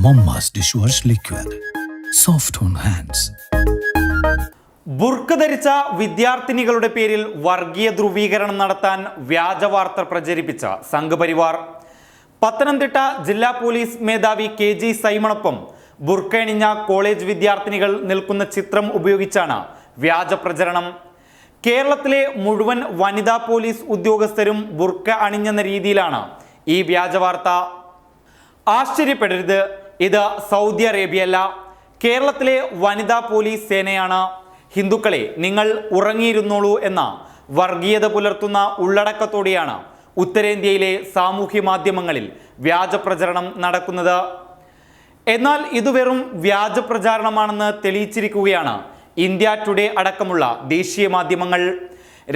Momma's wash liquid soft on hands Burke ധരിച്ച വിദ്യാർത്ഥിനികളുടെ പേരിൽ വർഗീയ ധ്രുവീകരണം നടത്താൻ വ്യാജവാർത്ത പ്രചരിപ്പിച്ച സംഘപരിവാർ. പത്തനംതിട്ട ജില്ലാ പോലീസ് മേധാവി കെ ജി സൈമണൊപ്പം ബുർക്കയണിഞ്ഞ കോളേജ് വിദ്യാർത്ഥിനികൾ നിൽക്കുന്ന ചിത്രം ഉപയോഗിച്ചാണ് വ്യാജ പ്രചരണം. കേരളത്തിലെ മുഴുവൻ വനിതാ പോലീസ് ഉദ്യോഗസ്ഥരും ബുർക്ക അണിഞ്ഞെന്ന രീതിയിലാണ് ഈ വ്യാജവാർത്ത. ആശ്ചര്യപ്പെടരുത്. ഇത് സൗദി അറേബ്യയല്ല. കേരളത്തിലെ വനിതാ പോലീസ് സേനയാണ്. ഹിന്ദുക്കളെ നിങ്ങൾ ഉറങ്ങിയിരുന്നോളൂ എന്ന വർഗീയത പുലർത്തുന്ന ഉള്ളടക്കത്തോടെയാണ് ഉത്തരേന്ത്യയിലെ സാമൂഹ്യ മാധ്യമങ്ങളിൽ വ്യാജ പ്രചരണം നടക്കുന്നത്. എന്നാൽ ഇത് വെറും വ്യാജ പ്രചാരണമാണെന്ന് തെളിയിച്ചിരിക്കുകയാണ് ഇന്ത്യ ടുഡേ അടക്കമുള്ള ദേശീയ മാധ്യമങ്ങൾ.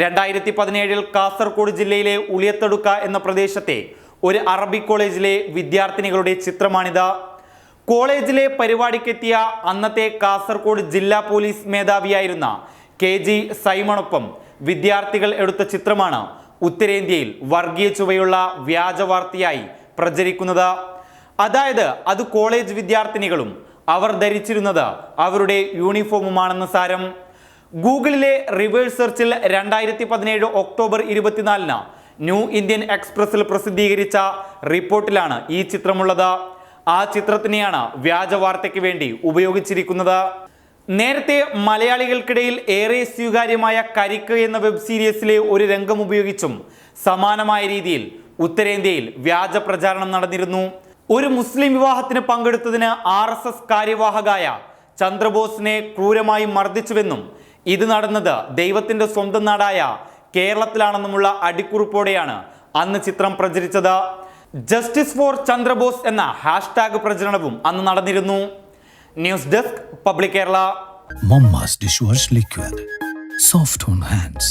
രണ്ടായിരത്തി പതിനേഴിൽ കാസർഗോഡ് ജില്ലയിലെ ഉളിയത്തടുക്ക എന്ന പ്രദേശത്തെ ഒരു അറബി കോളേജിലെ വിദ്യാർത്ഥിനികളുടെ ചിത്രമാണിത്. കോളേജിലെ പരിപാടിക്കെത്തിയ അന്നത്തെ കാസർഗോഡ് ജില്ലാ പോലീസ് മേധാവിയായിരുന്ന കെ ജി സൈമണൊപ്പം വിദ്യാർത്ഥികൾ എടുത്ത ചിത്രമാണ് ഉത്തരേന്ത്യയിൽ വർഗീയ ചുവയുള്ള വ്യാജവാർത്തയായി പ്രചരിക്കുന്നത്. അതായത് അത് കോളേജ് വിദ്യാർത്ഥിനികളും അവർ ധരിച്ചിരുന്നത് അവരുടെ യൂണിഫോമുമാണെന്ന് സാരം. ഗൂഗിളിലെ റിവേഴ്സ് സെർച്ചിൽ രണ്ടായിരത്തി പതിനേഴ് ഒക്ടോബർ ഇരുപത്തിനാലിന് ന്യൂ ഇന്ത്യൻ എക്സ്പ്രസിൽ പ്രസിദ്ധീകരിച്ച റിപ്പോർട്ടിലാണ് ഈ ചിത്രമുള്ളത്. ആ ചിത്രത്തിനെയാണ് വ്യാജ വാർത്തയ്ക്ക് വേണ്ടി ഉപയോഗിച്ചിരിക്കുന്നത്. നേരത്തെ മലയാളികൾക്കിടയിൽ ഏറെ സ്വീകാര്യമായ കരിക്ക് എന്ന വെബ് സീരീസിലെ ഒരു രംഗം ഉപയോഗിച്ചും സമാനമായ രീതിയിൽ ഉത്തരേന്ത്യയിൽ വ്യാജ പ്രചാരണം നടന്നിരുന്നു. ഒരു മുസ്ലിം വിവാഹത്തിന് പങ്കെടുത്തതിന് ആർ എസ് എസ് കാര്യവാഹകായ ചന്ദ്രബോസിനെ ക്രൂരമായി മർദ്ദിച്ചുവെന്നും ഇത് നടന്നത് ദൈവത്തിന്റെ സ്വന്തം നാടായ കേരളത്തിലാണെന്നുമുള്ള അടിക്കുറിപ്പോടെയാണ് അന്ന് ചിത്രം പ്രചരിച്ചത്. ജസ്റ്റിസ് ഫോർ ചന്ദ്രബോസ് എന്ന ഹാഷ്ടാഗ് പ്രചരണവും അന്ന് നടന്നിരുന്നു. News desk public Kerala liquid soft hands.